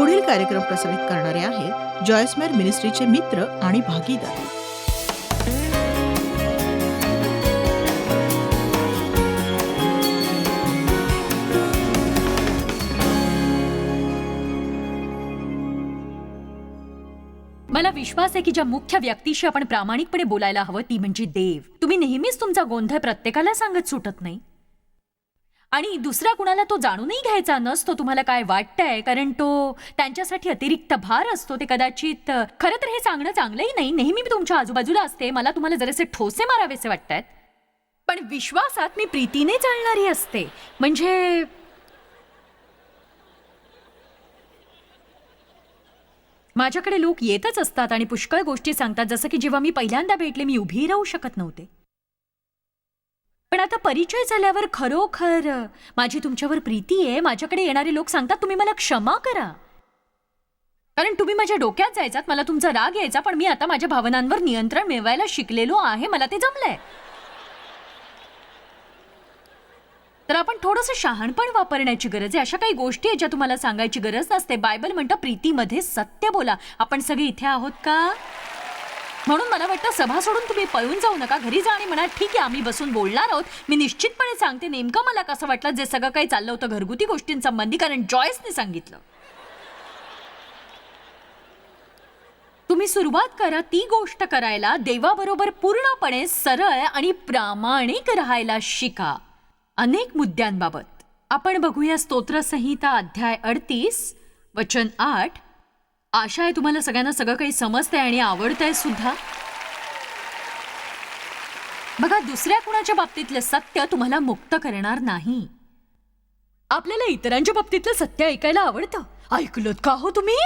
पुढील कार्यक्रम प्रसारित करणारे आहेत जॉयस्मेर मिनिस्ट्रीचे मित्र आणि भागीदार. मला विश्वास आहे की ज्या मुख्य व्यक्तीशी आपण प्रामाणिकपणे बोलायला हवं ती म्हणजे देव. तुम्ही नेहमीच तुमचा गोंधळ प्रत्येकाला सांगत सुटत नाही. आणि दुसऱ्या कुणाला तो जाणूनही घ्यायचा नसतो तुम्हाला काय वाटतंय? कारण तो त्यांच्यासाठी अतिरिक्त भार असतो. ते कदाचित खरं तर हे सांगणं चांगलंही नाही. नेहमी मी तुमच्या आजूबाजूला असते. मला तुम्हाला जरासे ठोसे मारावेसे वाटतात. पण विश्वासात मी प्रीतीने चालणारी असते. म्हणजे माझ्याकडे लोक येतच असतात आणि पुष्कळ गोष्टी सांगतात. जसं की जेव्हा मी पहिल्यांदा भेटले मी उभी राहू शकत नव्हते. पण आता परिचय झाल्यावर खरोखर माझी तुमच्यावर प्रीती आहे. माझ्याकडे येणारे लोक सांगतात तुम्ही मला क्षमा करा. कारण तुम्ही माझ्या डोक्यात जायचात मला तुमचा राग यायचा पण मी आता माझ्या भावनांवर नियंत्रण मिळवायला शिकलेलो आहे. मला ते जमलंय. तर आपण थोडंसं शहाणपण वापरण्याची गरज आहे. अशा काही गोष्टी आहेत ज्या तुम्हाला सांगायची गरज नसते. बायबल म्हणतं प्रीतीमध्ये सत्य बोला. आपण सगळे इथे आहोत का? म्हणून मला वाटतं सभा सोडून तुम्ही पळून जाऊ नका. घरी जा आणि म्हणा ठीक आहे आम्ही बसून बोलणार आहोत. मी निश्चितपणे सांगते नेमकं मला कसं वाटलं जे सगळं काही चाललं होतं घरगुती गोष्टींसंबंधी कारण जॉयसने सांगितलं. तुम्ही सुरुवात करा ती गोष्ट करायला देवाबरोबर पूर्णपणे सरळ आणि प्रामाणिक राहायला शिका. अनेक मुद्द्यांबाबत. आपण बघूया स्तोत्रसंहिता अध्याय अडतीस वचन आठ आशा आहे तुम्हाला सगळ्यांना सगळं काही समजतंय आणि आवडतंय सुद्धा. बघा दुसऱ्या कुणाच्या बाबतीतलं सत्य तुम्हाला मुक्त करणार नाही. आपल्याला इतरांच्या बाबतीतलं सत्य ऐकायला आवडतं. ऐकलत का हो तुम्ही?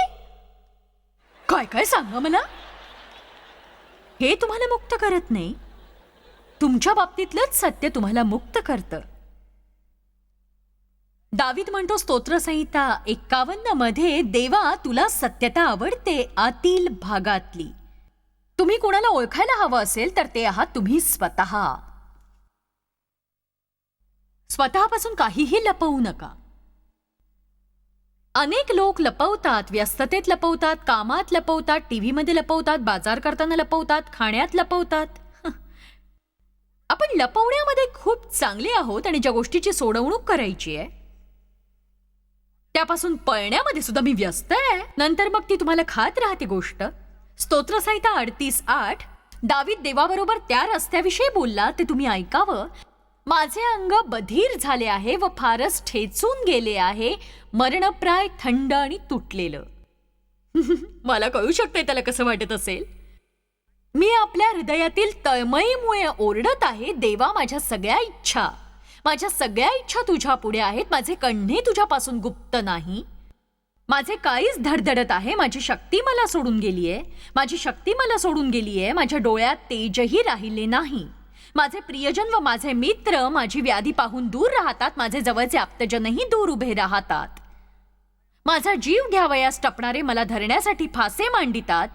काय काय सांगा मला? हे तुम्हाला मुक्त करत नाही. तुमच्या बाबतीतलंच सत्य तुम्हाला मुक्त करतं. दावीद म्हणतो स्तोत्रसंहिता एक्कावन्नमध्ये देवा तुला सत्यता आवडते आतील भागातली. तुम्ही कोणाला ओळखायला हवं असेल तर ते आहात तुम्ही स्वतः. स्वतःपासून काहीही लपवू नका. अनेक लोक लपवतात व्यस्ततेत लपवतात कामात लपवतात टीव्हीमध्ये लपवतात बाजार करताना लपवतात खाण्यात लपवतात. आपण लपवण्यामध्ये खूप चांगले आहोत आणि ज्या गोष्टीची सोडवणूक करायची आहे त्यापासून पळण्यामध्ये सुद्धा मी व्यस्त आहे. नंतर मग ती तुम्हाला खात राहते गोष्ट. स्तोत्रसहिता अडतीस आठ. दावीद देवाबरोबर त्या रस्त्याविषयी बोलला ते तुम्ही ऐकावं? माझे अंग बधीर झाले आहे व फारच ठेचून गेले आहे. मरणप्राय थंड आणि तुटलेलं. मला कळू शकते त्याला कसं वाटत असेल. मी आपल्या हृदयातील तळमळीमुळे ओरडत आहे देवा माझ्या सगळ्या इच्छा. माझ्या सगळ्या इच्छा तुझ्या पुढे आहेत. माझे कण्हे तुझ्यापासून गुप्त नाही. माझे काळीच धडधडत आहे. माझी शक्ती मला सोडून गेली आहे माझी शक्ती मला सोडून गेली आहे माझ्या डोळ्यात तेजही राहिले नाही. माझे प्रियजन व माझे मित्र माझी व्याधी पाहून दूर राहतात. माझे जवळचे आप्तजनही दूर उभे राहतात. माझा जीव घ्यावयास टपणारे मला धरण्यासाठी फासे मांडितात.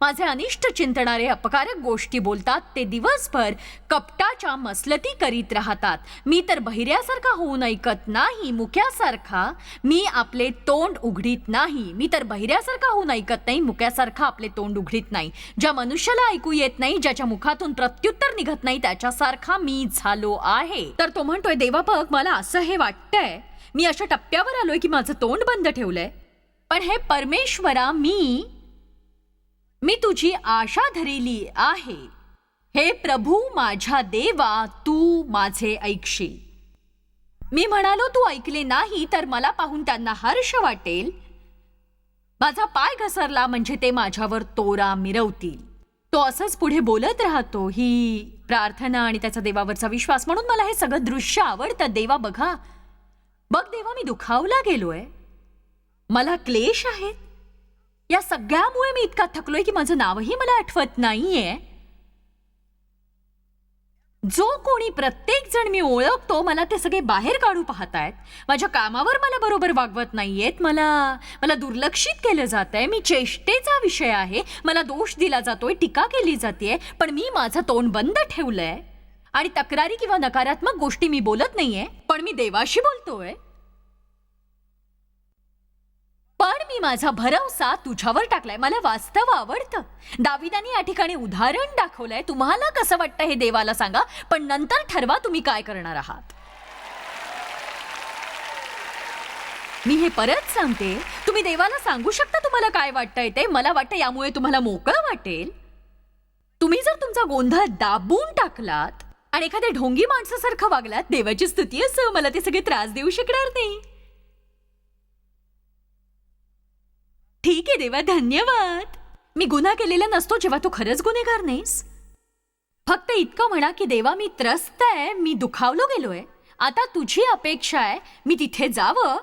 माझे अनिष्ट चिंतणारे अपकारक गोष्टी बोलतात ते दिवसभर कपटाच्या मसलती करीत राहतात. मी तर बहिऱ्यासारखा होऊन ऐकत नाही मुक्यासारखा. मी आपले तोंड उघडीत नाही. मी तर बहिऱ्यासारखा होऊन ऐकत नाही मुक्यासारखा आपले तोंड उघडीत नाही. ज्या मनुष्याला ऐकू येत नाही ज्याच्या मुखातून प्रत्युत्तर निघत नाही त्याच्यासारखा मी झालो आहे. तर तो म्हणतोय देवा बघ मला असं हे वाटतंय. मी अशा टप्प्यावर आलोय की माझं तोंड बंद ठेवलंय. पण हे परमेश्वरा मी मी तुझी आशा धरिली आहे. हे प्रभू माझ्या देवा तू माझे ऐकशील. मी म्हणालो तू ऐकले नाही तर मला पाहून त्यांना हर्ष वाटेल. माझा पाय घसरला म्हणजे ते माझ्यावर तोरा मिरवतील. तो असंच पुढे बोलत राहतो. ही प्रार्थना आणि त्याचा देवावरचा विश्वास. म्हणून मला हे सगळं दृश्य आवडतं. देवा बघा. बघ देवा मी दुखावला गेलोय. मला क्लेश आहेत. या सगळ्यामुळे मी इतका थकलोय की माझं नावही मला आठवत नाहीये. जो कोणी प्रत्येक जण मी ओळखतो मला ते सगळे बाहेर काढू पाहतायत. माझ्या कामावर मला बरोबर वागवत नाहीयेत. मला मला दुर्लक्षित केलं जात आहे मी चेष्टेचा विषय आहे. मला दोष दिला जातोय टीका केली जाते पण मी माझं तोंड बंद ठेवलंय. आणि तक्रारी किंवा नकारात्मक गोष्टी मी बोलत नाहीये पण मी देवाशी बोलतोय. पण मी माझा भरवसा तुझ्यावर टाकलाय. मला वास्तव आवडतं. दाविदानी या ठिकाणी उदाहरण दाखवलंय. तुम्हाला कसं वाटतं हे देवाला सांगा. पण नंतर ठरवा तुम्ही काय करणार आहात. मी हे परत सांगते. तुम्ही देवाला सांगू शकता तुम्हाला काय वाटतंय ते? मला वाटतं यामुळे तुम्हाला मोकळं वाटेल. तुम्ही जर तुमचा गोंधळ दाबून टाकलात आणि एखाद्या ढोंगी माणसासारखं वागलात देवाची स्तुती असं मला ते सगळे त्रास देऊ शकणार नाही. ठीक आहे देवा धन्यवाद. मी गुन्हा केलेला नसतो जेव्हा तू खरंच गुन्हेगार नाहीस. फक्त इतकं म्हणा की देवा मी त्रस्त आहे मी दुखावलो गेलोय. आता तुझी अपेक्षा आहे मी तिथे जावं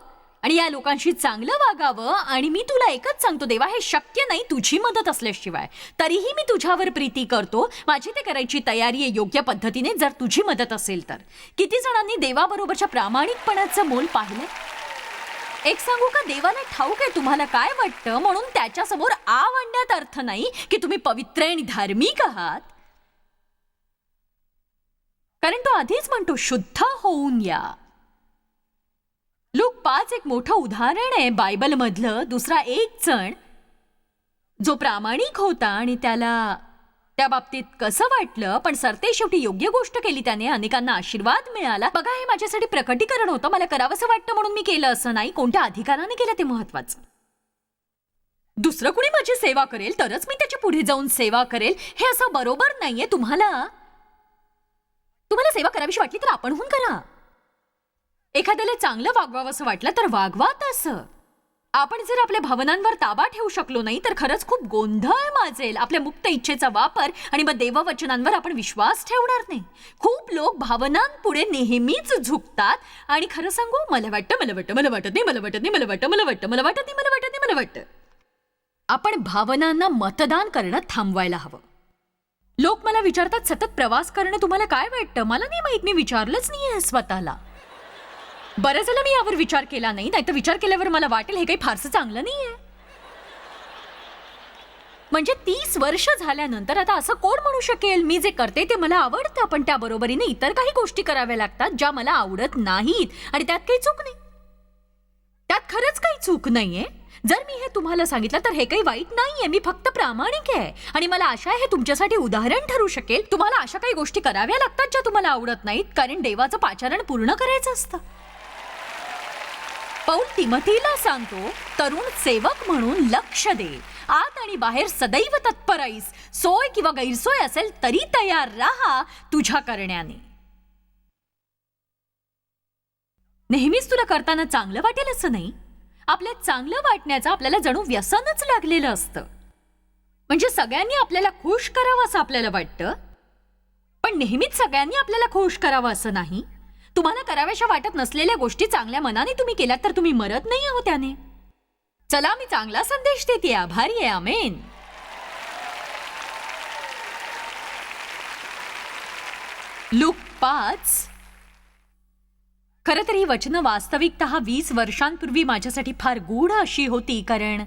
आणि या लोकांशी चांगलं वागावं आणि मी तुला एकच सांगतो देवा हे शक्य नाही तुझी मदत असल्याशिवाय. तरीही मी तुझ्यावर प्रीती करतो. माझी ते करायची तयारी आहे योग्य पद्धतीने जर तुझी मदत असेल तर. किती जणांनी देवाबरोबरच्या प्रामाणिकपणाचं मोल पाहिलं एक सांगू का? देवाला ठाऊक आहे तुम्हाला काय वाटतं? म्हणून त्याच्यासमोर आ आणण्यात अर्थ नाही की तुम्ही पवित्र आणि धार्मिक आहात. कारण तो आधीच म्हणतो शुद्ध होऊन या. लूक पाच एक मोठं उदाहरण आहे बायबल मधलं दुसरा एक जण जो प्रामाणिक होता आणि त्याला त्या बाबतीत कसं वाटलं? पण सरते शेवटी योग्य गोष्ट केली त्याने. अनेकांना आशीर्वाद मिळाला. बघा हे माझ्यासाठी प्रकटीकरण होतं. मला करावंसं वाटतं म्हणून मी केलं असं नाही. कोणत्या अधिकाराने केलं ते महत्वाचं? दुसरं कुणी माझी सेवा करेल तरच मी त्याच्या पुढे जाऊन सेवा करेल. हे असं बरोबर नाहीये. तुम्हाला? तुम्हाला सेवा करावीशी वाटली तर आपणहून करा. एखाद्याला चांगलं वागवावं असं वाटलं तर वागवा तसं. आपण जर आपल्या भावनांवर ताबा ठेवू शकलो नाही तर खरंच खूप गोंधळ माजेल. आपल्या मुक्त इच्छेचा वापर आणि मग देववचनांवर आपण विश्वास ठेवणार नाही. खूप लोक भावनांपुढे नेहमीच झुकतात आणि खरं सांगू मला वाटतं मला वाटतं मला वाटत नाही मला वाटत नाही मला वाटतं मला वाटतं मला वाटत नाही मला वाटत नाही मला वाटतं. आपण भावनांना मतदान करणं थांबवायला हवं. लोक मला विचारतात सतत प्रवास करणं तुम्हाला काय वाटतं? मला नाही माहीत मी विचारलंच नाही आहे स्वतःला. बरं झालं मी यावर विचार केला नाही नाहीतर विचार केल्यावर मला वाटेल हे काही फारसं चांगलं नाही आहे म्हणजे तीस वर्ष झाल्यानंतर आता असं कोण म्हणू शकेल? मी जे करते ते मला आवडतं पण त्याबरोबरीने इतर काही गोष्टी कराव्या लागतात ज्या मला आवडत नाहीत. आणि त्यात काही चूक नाही. त्यात खरंच काही चूक नाहीये. जर मी हे तुम्हाला सांगितलं तर हे काही वाईट नाहीये. मी फक्त प्रामाणिक आहे. आणि मला आशा आहे हे तुमच्यासाठी उदाहरण ठरू शकेल. तुम्हाला अशा काही गोष्टी कराव्या लागतात ज्या तुम्हाला आवडत नाहीत. कारण देवाचं पाचारण पूर्ण करायचं असतं. पौल तिमथीला सांगतो तरुण सेवक म्हणून लक्ष दे. आत आणि बाहेर सदैव तत्पर आहेस सोय किंवा गैरसोय असेल तरी तयार राहा तुझ्या करण्याने. नेहमीच तुला करताना चांगलं वाटेल असं नाही. आपल्या चांगलं वाटण्याचं आपल्याला जणू व्यसनच लागलेलं असतं. म्हणजे सगळ्यांनी आपल्याला खुश करावं असं आपल्याला वाटतं पण नेहमीच सगळ्यांनी आपल्याला खुश करावं असं नाही. तुम्हाला कराव्याशा वाटत नसलेल्या गोष्टी चांगल्या मनाने तुम्ही केल्यात तर तुम्ही मरत नाही आहो त्याने. चला मी चांगला संदेश देते. आभारी आहे. आमेन. लूक पाच. खरं तर ही वचनं वास्तविकत वीस वर्षांपूर्वी माझ्यासाठी फार गूढ अशी होती कारण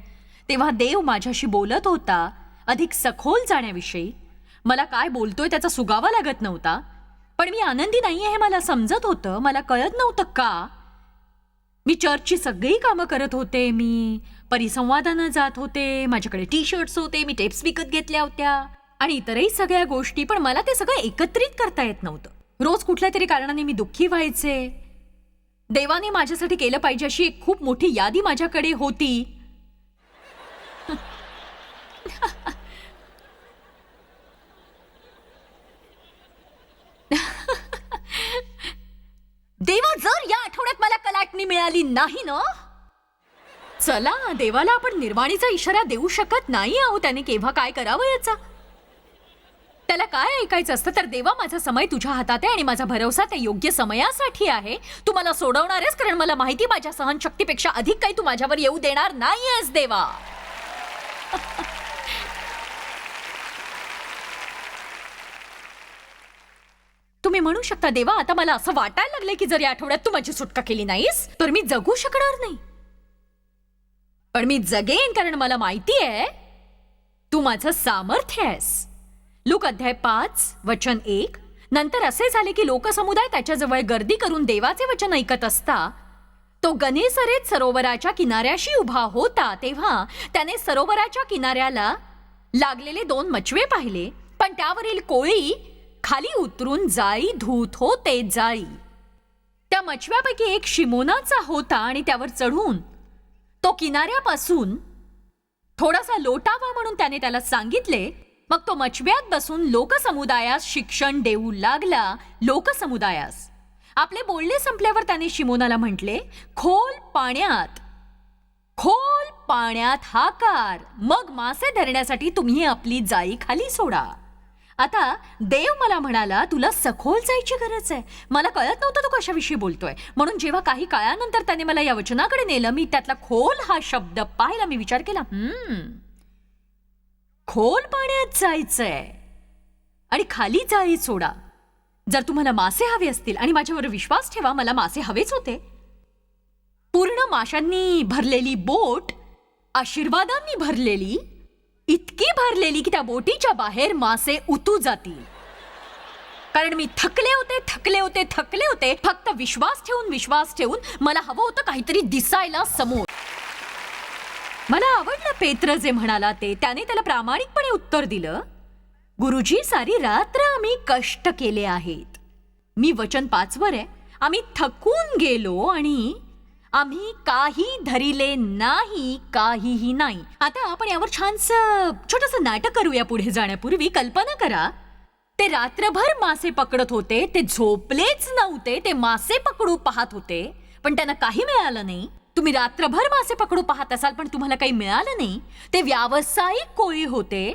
तेव्हा देव माझ्याशी बोलत होता अधिक सखोल जाण्याविषयी. मला काय बोलतोय त्याचा सुगावा लागत नव्हता. पण मी आनंदी नाही हे मला समजत होतं. मला कळत नव्हतं का? मी चर्चची सगळी कामं करत होते. मी परिसंवादानं जात होते. माझ्याकडे टी शर्ट्स होते. मी टेप्स विकत घेतल्या होत्या. आणि इतरही सगळ्या गोष्टी पण मला ते सगळं एकत्रित करता येत नव्हतं. रोज कुठल्या तरी कारणाने मी दुःखी व्हायचे. देवाने माझ्यासाठी केलं पाहिजे अशी एक खूप मोठी यादी माझ्याकडे होती. देवा जर या आठवड्यात मला कलाटणी मिळाली नाही ना? चला देवाला आपण निर्वाणीचा इशारा देऊ शकत नाही आहो त्याने केव्हा काय करावं याचा? त्याला काय ऐकायचं असतं? तर देवा माझा समय तुझ्या हातात आहे आणि माझा भरवसा त्या योग्य समयासाठी आहे. तू मला सोडवणारच कारण मला माहिती माझ्या सहनशक्तीपेक्षा अधिक काही तू माझ्यावर येऊ देणार नाहीयेस देवा. तुम्ही म्हणू शकता देवा आता मला असं वाटायला लागलंय की जर या आठवड्यात तू माझी सुटका केली नाहीस तर मी जगू शकणार नाही. पण मी जगेन कारण मला माहिती आहे तू माझं सामर्थ्य आहेस. लूक अध्याय पाच वचन एक. नंतर असे झाले की लोकसमुदाय त्याच्याजवळ गर्दी करून देवाचे वचन ऐकत असता तो गणेसरेत सरोवराच्या किनाऱ्याशी उभा होता तेव्हा त्याने सरोवराच्या किनाऱ्याला लागलेले दोन मचवे पाहिले. पण त्यावरील कोळी खाली उतरून जाळी धूत होते जाळी त्या मचव्यापैकी एक शिमोनाचा होता आणि त्यावर चढून तो किनाऱ्यापासून थोडासा लोटावा म्हणून त्याने त्याला सांगितले. मग तो मचव्यात बसून लोकसमुदायास शिक्षण देऊ लागला. लोकसमुदायास. आपले बोलणे संपल्यावर त्याने शिमोनाला म्हटले खोल पाण्यात खोल पाण्यात हाकार. मग मासे धरण्यासाठी तुम्ही आपली जाळी खाली सोडा. आता देव मला म्हणाला तुला सखोल जायची गरज आहे. मला कळत नव्हतं तू कशाविषयी बोलतोय. म्हणून जेव्हा काही काळानंतर त्याने मला या वचनाकडे नेलं मी त्यातला खोल हा शब्द पाहिला मी विचार केला खोल पाण्यात जायचंय आणि खाली जाळी सोडा. जर तुम्हाला मासे हवे असतील आणि माझ्यावर विश्वास ठेवा मला मासे हवेच होते. पूर्ण माशांनी भरलेली बोट आशीर्वादांनी भरलेली इतकी भरलेली की त्या बोटीच्या बाहेर मासे उतू जातील. कारण मी थकले होते थकले होते थकले होते. फक्त विश्वास ठेवून विश्वास ठेवून मला हवं होतं काहीतरी दिसायला समोर. मला आवडलं पेत्र जे म्हणाला ते. त्याने त्याला प्रामाणिकपणे उत्तर दिलं गुरुजी सारी रात्र आम्ही कष्ट केले आहेत. मी वचन पाचवर आहे आम्ही थकून गेलो आणि आम्ही काही धरिले नाही काहीही नाही. आता आपण यावर छानस छोटस नाटक करूया पुढे जाण्यापूर्वी. कल्पना करा. ते रात्रभर मासे पकडत होते ते झोपलेच नव्हते ते मासे पकडू पाहत होते. पण त्यांना काही मिळालं नाही. तुम्ही रात्रभर मासे पकडू पाहत असाल पण तुम्हाला काही मिळालं नाही. ते व्यावसायिक कोळी होते.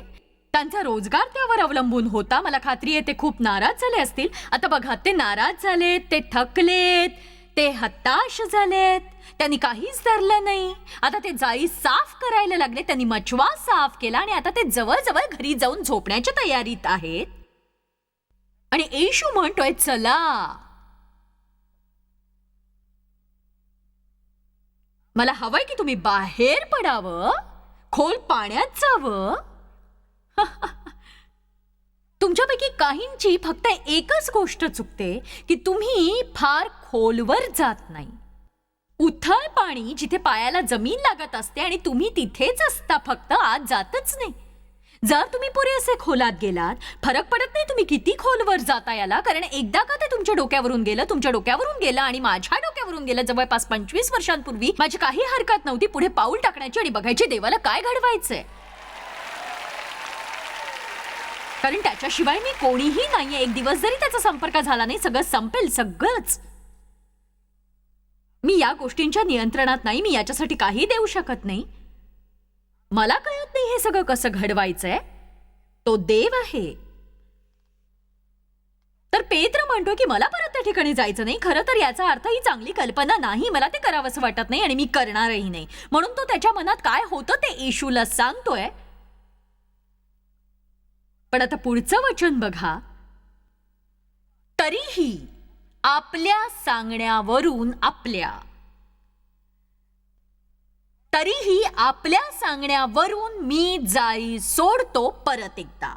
त्यांचा रोजगार त्यावर अवलंबून होता. मला खात्री आहे ते खूप नाराज झाले असतील. आता बघा ते नाराज झालेत ते थकलेत. ते हताश झालेत. त्यांनी काहीच धरलं नाही. आता ते जाळी साफ करायला लागले. त्यांनी मचवा साफ केला आणि आता ते जवळजवळ घरी जाऊन झोपण्याच्या तयारीत आहेत. आणि येशू म्हणतोय चला. मला हवंय की तुम्ही बाहेर पडावं. खोल पाण्यात जावं. तुमच्यापैकी काहींची फक्त एकच गोष्ट चुकते की तुम्ही फार खोलवर जात नाही. उथळ पाणी जिथे पायाला जमीन लागत असते आणि तुम्ही तिथेच असता फक्त आत जातच नाही. जर तुम्ही पुरेसे खोलात गेलात फरक पडत नाही तुम्ही किती खोलवर जाता याला कारण एकदा का ते तुमच्या डोक्यावरून गेलं तुमच्या डोक्यावरून गेलं आणि माझ्या डोक्यावरून गेलं जवळपास पंचवीस वर्षांपूर्वी माझी काही हरकत नव्हती पुढे पाऊल टाकण्याची आणि बघायची देवाला काय घडवायचंय. कारण त्याच्याशिवाय मी कोणीही नाहीये. एक दिवस जरी त्याचा संपर्क झाला नाही सगळं संपेल सगळंच. मी या गोष्टींच्या नियंत्रणात नाही मी याच्यासाठी काही देऊ शकत नाही. मला कळत नाही हे सगळं कसं घडवायचंय. तो देव आहे. तर पेत्र म्हणतो की मला परत त्या ठिकाणी जायचं नाही. खरं तर याचा अर्थ ही चांगली कल्पना नाही. मला ते करावंसं वाटत नाही आणि मी करणारही नाही. म्हणून तो त्याच्या मनात काय होतं ते येशूला सांगतोय. पण आता पुढचं वचन बघा. तरीही आपल्या सांगण्यावरून आपल्या. तरीही आपल्या सांगण्यावरून मी जाळी सोडतो परत एकदा.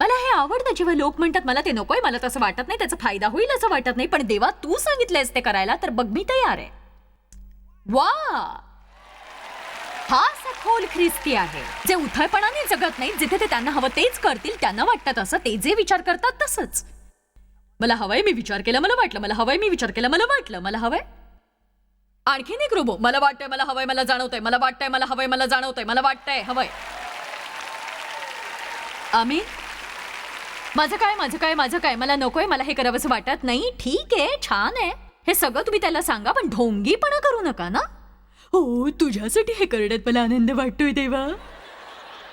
मला हे आवडतं जेव्हा लोक म्हणतात मला ते नकोय मला तसं वाटत नाही त्याचा फायदा होईल असं वाटत नाही पण देवा तू सांगितलंयस ते करायला तर बघ मी तयार आहे. वा! हा सखोल ख्रिस्ती आहे. जे उथळपणाने जगत नाही जिथे ते त्यांना हवं तेच करतील त्यांना वाटतं तसं ते जे विचार करतात तसंच. मला हवाय मी विचार केला मला वाटलं मला हवाय मी विचार केला मला वाटलं मला हवाय. आणखीन एक रोबो मला वाटतंय मला हवंय मला जाणवतंय मला वाटतंय मला हवंय मला जाणवतंय मला वाटतंय हवंय. आम्ही माझं काय माझं काय माझं काय? मला नकोय मला हे करावंसं वाटत नाही? ठीक आहे छान आहे. हे सगळं तुम्ही त्याला सांगा पण ढोंगीपणा करू नका ना? हो तुझ्यासाठी हे करण्यात मला आनंद वाटतोय तेव्हा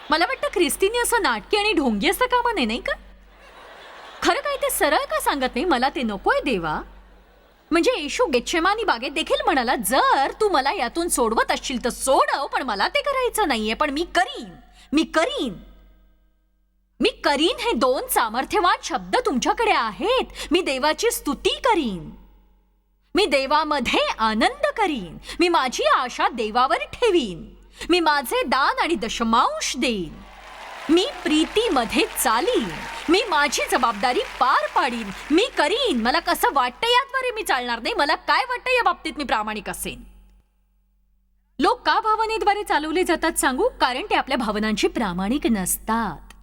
मला वाटतं ख्रिस्तीने असं नाटकी आणि ढोंगी असं कामा नाही नाही का? खरं काय ते सरळ का सांगत नाही? मला ते नकोय देवा. म्हणजे येशू गेच्छेमानी बागेत देखील म्हणाला जर तू मला यातून सोडवत असशील तर सोडव पण मला ते करायचं नाहीये पण मी करीन मी करीन. मी करीन हे दोन सामर्थ्यवान शब्द तुमच्याकडे आहेत. मी देवाची स्तुती करीन. मी देवामध्ये आनंद करीन. मी माझी आशा देवावर ठेवीन. मी माझे दान आणि दशमांश देईन. मी प्रीतीमध्ये चालीन. मी माझी जबाबदारी पार पाडीन. मी करीन. मला कसं वाटतं याद्वारे मी चालणार नाही. मला काय वाटतं या बाबतीत मी प्रामाणिक असेन? लोक का भावनेद्वारे चालवले जातात सांगू? कारण ते आपल्या भावनांची प्रामाणिक नसतात.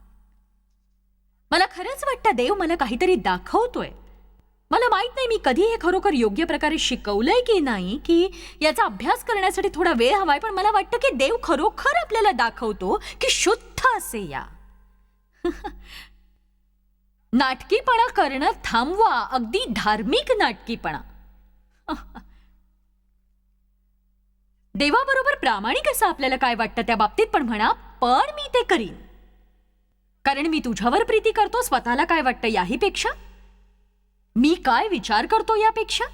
मला खरंच वाटतं देव मला काहीतरी दाखवतोय. मला माहीत नाही मी कधी हे खरोखर योग्य प्रकारे शिकवलंय की नाही की याचा अभ्यास करण्यासाठी थोडा वेळ हवाय पण मला वाटतं की देव खरोखर आपल्याला दाखवतो की शुद्ध असे या. नाटकीपणा करणं थांबवा अगदी धार्मिक नाटकीपणा. देवाबरोबर प्रामाणिक असं आपल्याला काय वाटतं त्या बाबतीत? पण म्हणा पण मी ते करीन. कारण मी तुझ्यावर प्रीती करतो स्वतःला काय वाटतं याहीपेक्षा? मी काय विचार करतो यापेक्षा?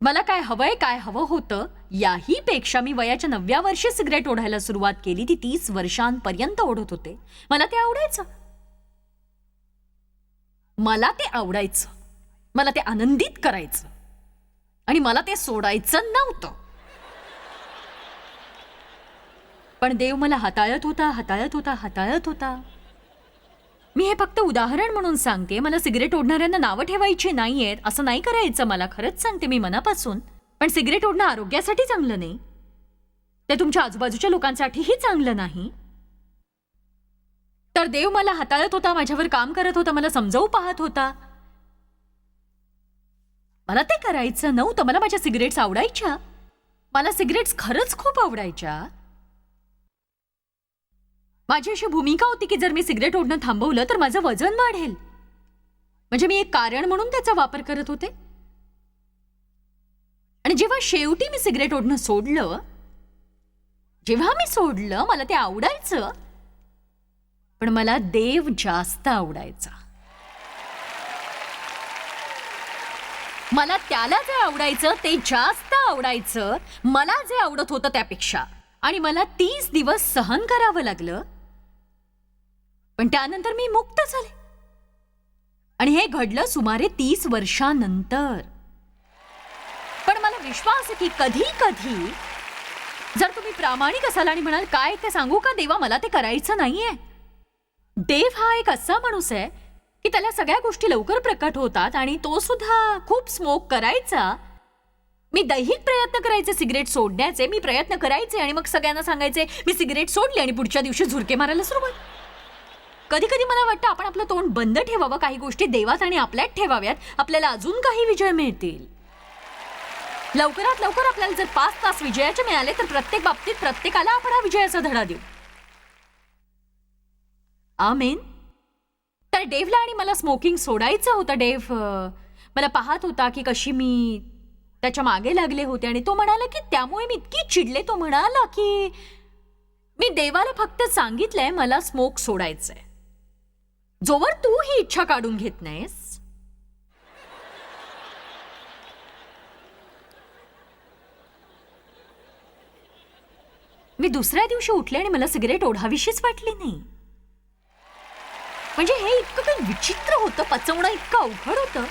मला काय हवंय काय हवं होतं याही पेक्षा मी वयाच्या नवव्या वर्षी सिगरेट ओढायला सुरुवात केली ती तीस वर्षांपर्यंत ओढत होते. मला ते आवडायचं. मला ते आवडायचं. मला ते आनंदित करायचं. आणि मला ते सोडायचं नव्हतं. पण देव मला हाताळत होता हाताळत होता हाताळत होता. मी हे फक्त उदाहरण म्हणून सांगते. मला सिगरेट ओढणाऱ्यांना नावं ठेवायची नाहीयेत. असं नाही करायचं मला. खरंच सांगते मी मनापासून. पण सिगरेट ओढणं आरोग्यासाठी चांगलं नाही. ते तुमच्या आजूबाजूच्या लोकांसाठीही चांगलं नाही. तर देव मला हाताळत होता माझ्यावर काम करत होता मला समजावू पाहत होता. मला ते करायचं नव्हतं. मला माझ्या सिगरेट्स आवडायच्या. मला सिगरेट्स खरंच खूप आवडायच्या. माझी अशी भूमिका होती की जर मी सिगरेट ओढणं थांबवलं तर माझं वजन वाढेल. म्हणजे मी एक कारण म्हणून त्याचा वापर करत होते. आणि जेव्हा शेवटी मी सिगरेट ओढणं सोडलं जेव्हा मी सोडलं मला ते आवडायचं. पण मला देव जास्त आवडायचा. मला त्याला जे आवडायचं ते जास्त आवडायचं. मला जे आवडत होतं त्यापेक्षा. आणि मला तीस दिवस सहन करावं लागलं. पण त्यानंतर मी मुक्त झाले. आणि हे घडलं सुमारे तीस वर्षानंतर. पण मला विश्वास आहे की कधी कधी जर तुम्ही प्रामाणिक असाल आणि म्हणाल काय ते सांगू का देवा? मला ते करायचं नाहीये. देव हा एक असा माणूस आहे की त्याला सगळ्या गोष्टी लवकर प्रकट होतात आणि तो सुद्धा खूप स्मोक करायचा. मी दैहिक प्रयत्न करायचे सिगरेट सोडण्याचे मी प्रयत्न करायचे आणि मग सगळ्यांना सांगायचे मी सिगरेट सोडली आणि पुढच्या दिवशी झुरके मारायला सुरुवात. कधी कधी मला वाटतं आपण आपलं तोंड बंद ठेवावं काही गोष्टी देवात आणि आपल्यात ठेवाव्यात. आपल्याला अजून काही विजय मिळतील. लवकरात लवकर आपल्याला जर पाच तास विजयाचे मिळाले तर प्रत्येक बाबतीत प्रत्येकाला आपण हा विजयाचा धडा देऊ. आमेन. तर डेव्हला आणि मला स्मोकिंग सोडायचं होतं डेव्ह मला पाहत होता की कशी मी त्याच्यामागे लागले होते आणि तो म्हणाला की त्यामुळे मी इतकी चिडले. तो म्हणाला की मी देवाला फक्त सांगितलंय मला स्मोक सोडायचंय. जोवर तू ही इच्छा काढून घेत नाहीस. मी दुसऱ्या दिवशी उठले आणि मला सिगरेट ओढावीशीच वाटली नाही. म्हणजे हे इतकं काही विचित्र होतं पचवणं इतकं अवघड होतं.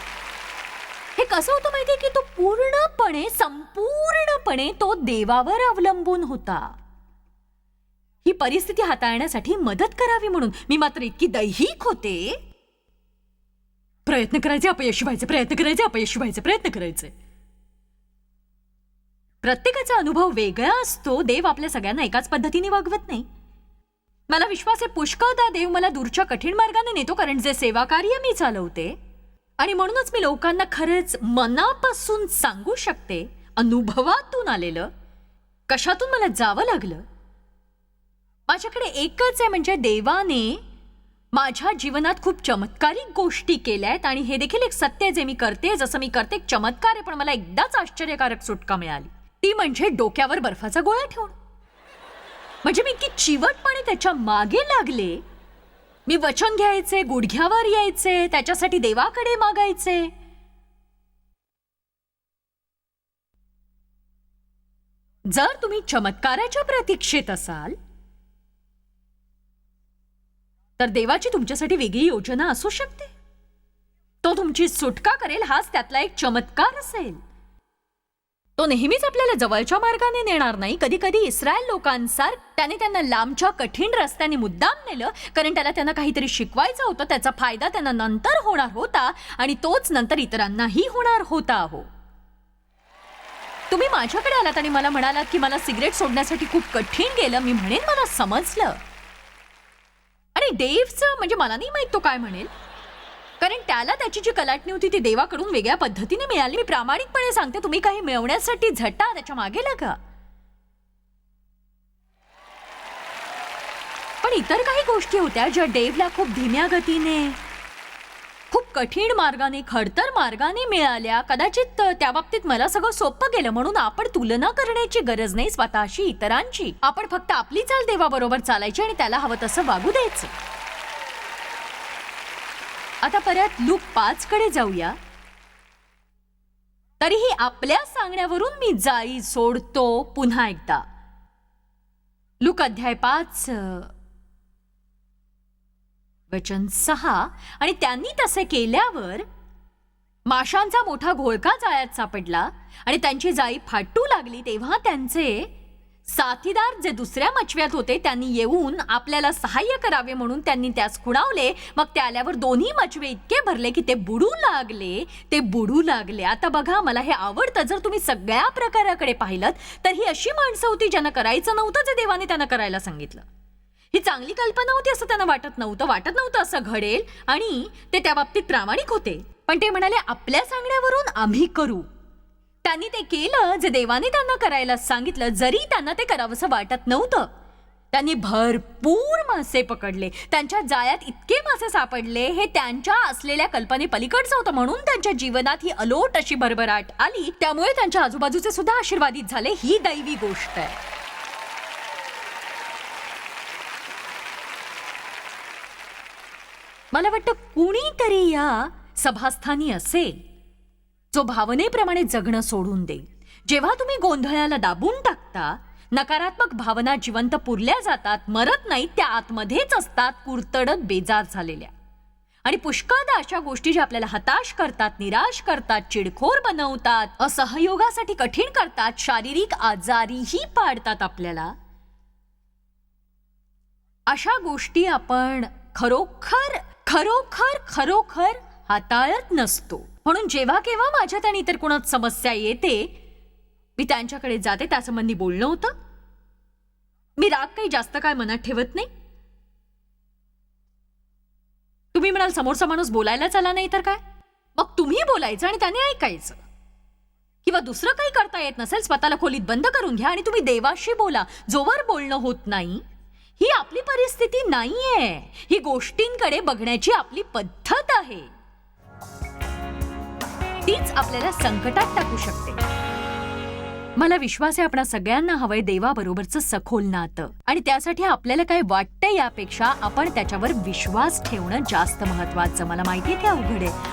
हे कसं होतं माहितीये की तो पूर्णपणे संपूर्णपणे तो देवावर अवलंबून होता. ही परिस्थिती हाताळण्यासाठी मदत करावी म्हणून. मी मात्र इतकी दैहिक होते. प्रयत्न करायचे अपयशी व्हायचे प्रयत्न करायचे अपयशी व्हायचे प्रयत्न करायचे. प्रत्येकाचा अनुभव वेगळा असतो. देव आपल्या सगळ्यांना एकाच पद्धतीने वागवत नाही. मला विश्वास आहे पुष्कळदा देव मला दूरच्या कठीण मार्गाने नेतो कारण जे सेवा कार्य मी चालवते आणि म्हणूनच मी लोकांना खरंच मनापासून सांगू शकते अनुभवातून आलेलं कशातून मला जावं लागलं माझ्याकडे एकच आहे म्हणजे देवाने माझ्या जीवनात खूप चमत्कारिक गोष्टी केल्या आहेत आणि हे देखील एक सत्य आहे जे मी करते. जसं मी करते एक चमत्कार आहे पण मला एकदाच आश्चर्यकारक सुटका मिळाली. ती म्हणजे डोक्यावर बर्फाचा गोळा ठेवून म्हणजे मी इतकी चिवटपणे त्याच्यामागे लागले. मी वचन घ्यायचे गुडघ्यावर यायचे त्याच्यासाठी देवाकडे मागायचे. जर तुम्ही चमत्काराच्या प्रतीक्षेत असाल तर देवाची तुमच्यासाठी वेगळी योजना असू शकते. तो तुमची सुटका करेल हाच त्यातला एक चमत्कार असेल. तो नेहमीच आपल्याला जवळच्या मार्गाने नेणार नाही. कधी कधी इस्रायल लोकांसार त्याने त्यांना लांबच्या कठीण रस्त्याने मुद्दाम नेलं कारण त्याला त्यांना काहीतरी शिकवायचं होतं त्याचा फायदा त्यांना नंतर होणार होता आणि तोच नंतर इतरांनाही होणार होता हो तुम्ही माझ्याकडे आलात आणि मला म्हणालात की मला सिगरेट सोडण्यासाठी खूप कठीण गेलं मी म्हणेन मला समजलं. आणि देवचं म्हणजे मला नाही माहीत तो काय म्हणेल. कारण त्याला त्याची जी कलाटणी होती ती देवाकडून वेगळ्या पद्धतीने मिळाली. मी प्रामाणिकपणे सांगते तुम्ही काही मिळवण्यासाठी झटा त्याच्यामागे लागा. पण इतर काही गोष्टी होत्या ज्या डेव्हला खूप धीम्या गतीने कठीण मार्गाने खडतर मार्गाने मिळाल्या. कदाचित त्या बाबतीत मला सगळं सोपं गेलं म्हणून आपण तुलना करण्याची गरज नाही स्वतःशी इतरांची. आपण फक्त आपली चाल देवाबरोबर चालायची आणि त्याला हवं तसं वागू द्यायचं. आता परत लूक पाच कडे जाऊया. तरीही आपल्या सांगण्यावरून मी जाई सोडतो पुन्हा एकदा. लूक अध्याय पाच वचन सहा. आणि त्यांनी तसे केल्यावर माशांचा मोठा घोळका जाळ्यात सापडला आणि त्यांची जाळी फाटू लागली तेव्हा त्यांचे साथीदार जे दुसऱ्या मचव्यात होते त्यांनी येऊन आपल्याला सहाय्य करावे म्हणून त्यांनी त्यास खुणावले. मग ते आल्यावर दोन्ही मचवे इतके भरले की ते बुडू लागले. ते बुडू लागले. आता बघा मला हे आवडतं. जर तुम्ही सगळ्या प्रकाराकडे पाहिलं तर ही अशी माणसं होती ज्यांना करायचं नव्हतं जे देवाने त्यांना करायला सांगितलं. ही चांगली कल्पना होती असं त्यांना वाटत नव्हतं वाटत नव्हतं असं घडेल. आणि ते त्या बाबतीत प्रामाणिक होते. पण ते म्हणाले आपल्या सांगण्यावरून आम्ही करू. त्यांनी ते केलं जे देवाने त्यांना करायला सांगितलं जरी त्यांना ते करावंसं वाटत नव्हतं. त्यांनी भरपूर मासे पकडले. त्यांच्या जाळ्यात इतके मासे सापडले हे त्यांच्या असलेल्या कल्पने पलीकडचं होतं म्हणून त्यांच्या जीवनात ही अलोट अशी भरभराट आली. त्यामुळे त्यांच्या आजूबाजूचे सुद्धा आशीर्वादित झाले. ही दैवी गोष्ट आहे. मला वाटतं कुणीतरी या सभास्थानी असेल. जो भावनेप्रमाणे जगणं सोडून देईल. जेव्हा तुम्ही गोंधळाला दाबून टाकता नकारात्मक भावना जिवंत पुरल्या जातात मरत नाहीत त्या आतमध्येच असतात कुरतडत बेजार झालेल्या. आणि पुष्कळदा अशा गोष्टी ज्या आपल्याला हताश करतात निराश करतात चिडखोर बनवतात असहयोगासाठी कठीण करतात शारीरिक आजारीही पाडतात आपल्याला अशा गोष्टी आपण खरोखर खरोखर खरोखर हाताळत नसतो. म्हणून जेव्हा केव्हा माझ्यात आणि इतर कोणात समस्या येते मी त्यांच्याकडे जाते त्यासंबंधी बोलणं होतं. मी राग काही जास्त काय मनात ठेवत नाही. तुम्ही म्हणाल समोरचा माणूस बोलायलाच आला नाही तर काय? मग तुम्ही बोलायचं आणि त्याने ऐकायचं. किंवा दुसरं काही करता येत नसेल स्वतःला खोलीत बंद करून घ्या आणि तुम्ही देवाशी बोला. जोवर बोलणं होत नाही ही आपली परिस्थिती नाहीये. ही गोष्टींकडे बघण्याची आपली पद्धत आहे. तीच आपल्याला संकटात टाकू शकते. मला विश्वास आहे आपणा सगळ्यांना हवंय देवाबरोबरचं सखोल नातं. आणि त्यासाठी आपल्याला काय वाटतं यापेक्षा आपण त्याच्यावर विश्वास ठेवणं जास्त महत्वाचं मला माहिती आहे ते अवघड आहे?